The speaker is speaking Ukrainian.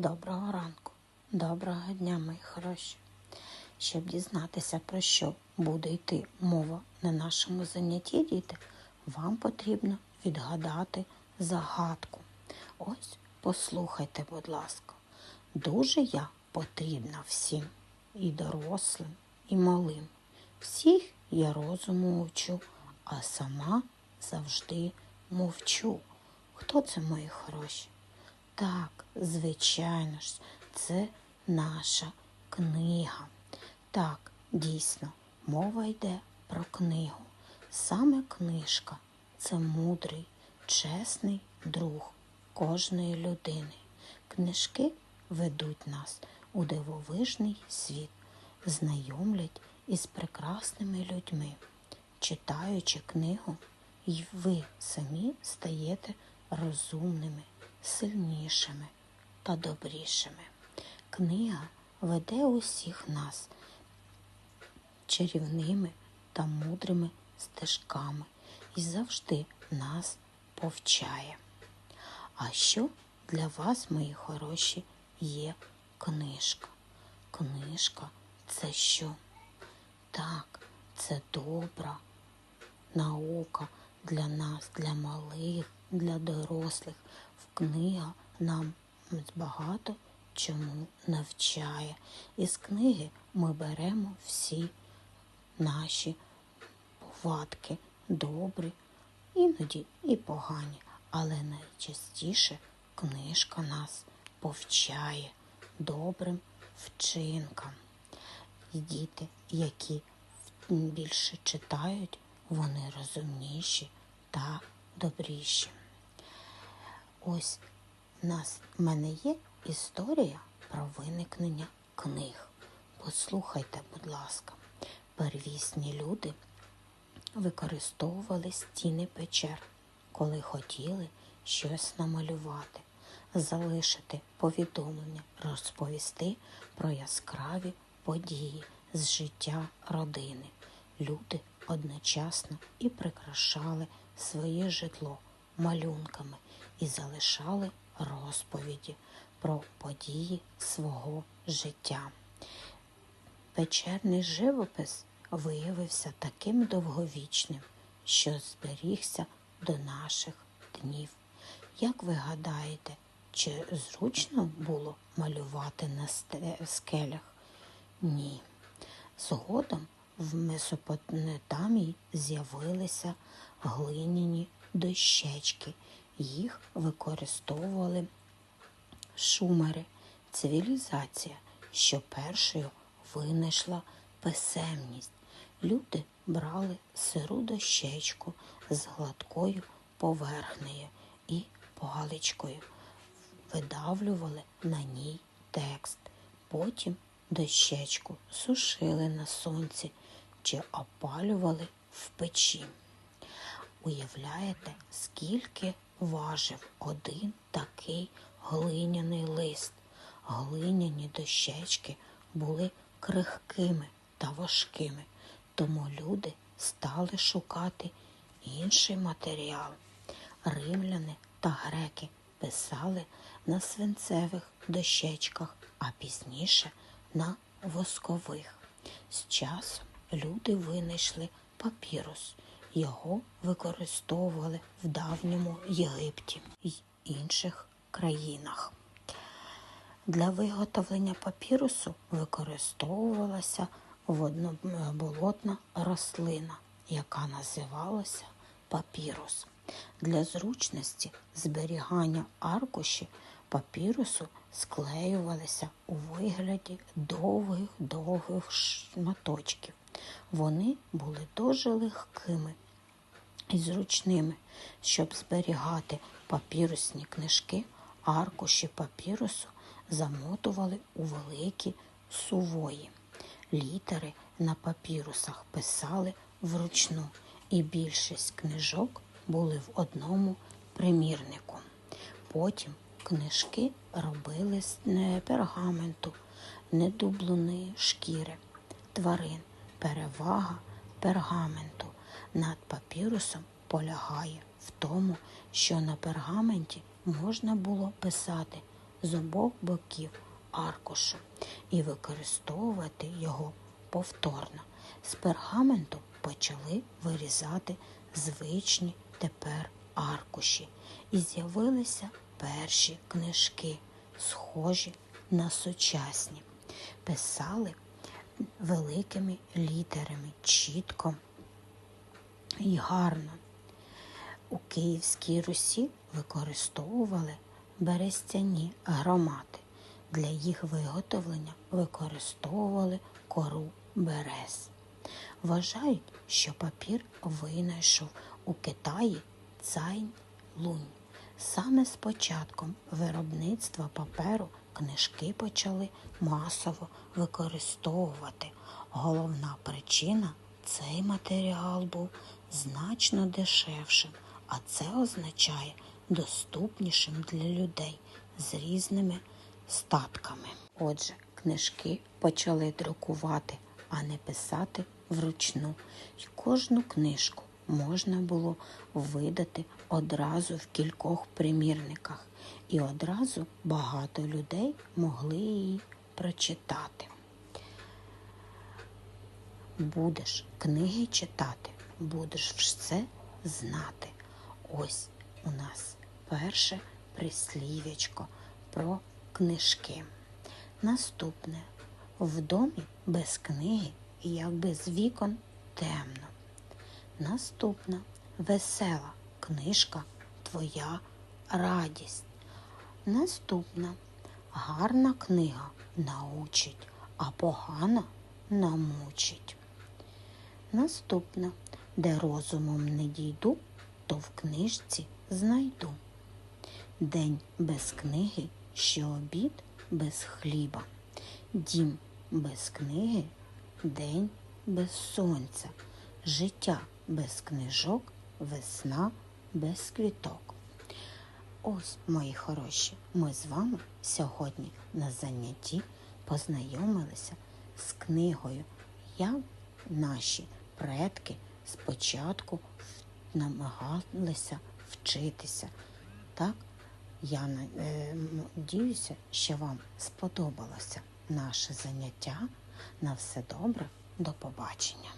Доброго ранку, доброго дня, мої хороші. Щоб дізнатися, про що буде йти мова на нашому занятті, діти, вам потрібно відгадати загадку. Ось послухайте, будь ласка, дуже я потрібна всім, і дорослим, і малим. Всіх я розуму учу, а сама завжди мовчу. Хто це мої хороші? Так, звичайно ж, це наша книга. Так, дійсно, мова йде про книгу. Саме книжка це мудрий, чесний друг кожної людини. Книжки ведуть нас у дивовижний світ, знайомлять із прекрасними людьми. Читаючи книгу, і ви самі стаєте розумними, сильнішими та добрішими. Книга веде усіх нас чарівними та мудрими стежками і завжди нас повчає. А що для вас, мої хороші, є книжка? Книжка це що? Так, це добра наука для нас, для малих, для дорослих. Книга нам багато чому навчає. Із книги ми беремо всі наші повадки, добрі, іноді і погані, але найчастіше книжка нас повчає добрим вчинкам. І діти, які більше читають, вони розумніші та добріші. Ось у нас в мене є історія про виникнення книг. Послухайте, будь ласка, первісні люди використовували стіни печер, коли хотіли щось намалювати, залишити повідомлення, розповісти про яскраві події з життя родини. Люди одночасно і прикрашали своє житло малюнками і залишали розповіді про події свого життя. Печерний живопис виявився таким довговічним, що зберігся до наших днів. Як ви гадаєте, чи зручно було малювати на скелях? Ні. Згодом в Месопотамії з'явилися глиняні дощечки. Їх використовували шумери, цивілізація, що першою винайшла писемність. Люди брали сиру дощечку з гладкою поверхнею і паличкою, видавлювали на ній текст. Потім дощечку сушили на сонці чи опалювали в печі. Уявляєте, скільки важив один такий глиняний лист. Глиняні дощечки були крихкими та важкими, тому люди стали шукати інший матеріал. Римляни та греки писали на свинцевих дощечках, а пізніше на воскових. З часом люди винайшли папірус. Його використовували в давньому Єгипті й інших країнах. Для виготовлення папірусу використовувалася водноболотна рослина, яка називалася папірус. Для зручності зберігання аркуші папірусу склеювалися у вигляді довгих-довгих шматочків. Вони були дуже легкими і зручними, щоб зберігати папірусні книжки, аркуші папірусу замотували у великі сувої. Літери на папірусах писали вручну, і більшість книжок були в одному примірнику. Потім книжки робили з пергаменту, недубланої шкіри, тварин, перевага пергаменту над папірусом полягає в тому, що на пергаменті можна було писати з обох боків аркушу і використовувати його повторно. З пергаменту почали вирізати звичні тепер аркуші, і з'явилися перші книжки, схожі на сучасні. Писали великими літерами, чітко і гарно. У Київській Русі використовували берестяні громади. Для їх виготовлення використовували кору берез. Вважають, що папір винайшов у Китаї Цайн Лунь. Саме з початком виробництва паперу книжки почали масово використовувати. Головна причина цей матеріал був значно дешевшим, а це означає доступнішим для людей з різними статками. Отже, книжки почали друкувати, а не писати вручну. І кожну книжку можна було видати одразу в кількох примірниках, і одразу багато людей могли її прочитати. Будеш книги читати, будеш все знати. Ось у нас перше прислів'ячко про книжки. Наступне в домі без книги, як без вікон темно. Наступна весела книжка Твоя радість. Наступна гарна книга научить, а погана намучить. Наступна, де розумом не дійду, то в книжці знайду. День без книги, що обід без хліба. Дім без книги, день без сонця, життя без книжок, весна без квіток. Ось, мої хороші, ми з вами сьогодні на занятті познайомилися з книгою, як наші предки спочатку намагалися вчитися. Так, я надіюся, що вам сподобалося наше заняття. На все добре, до побачення.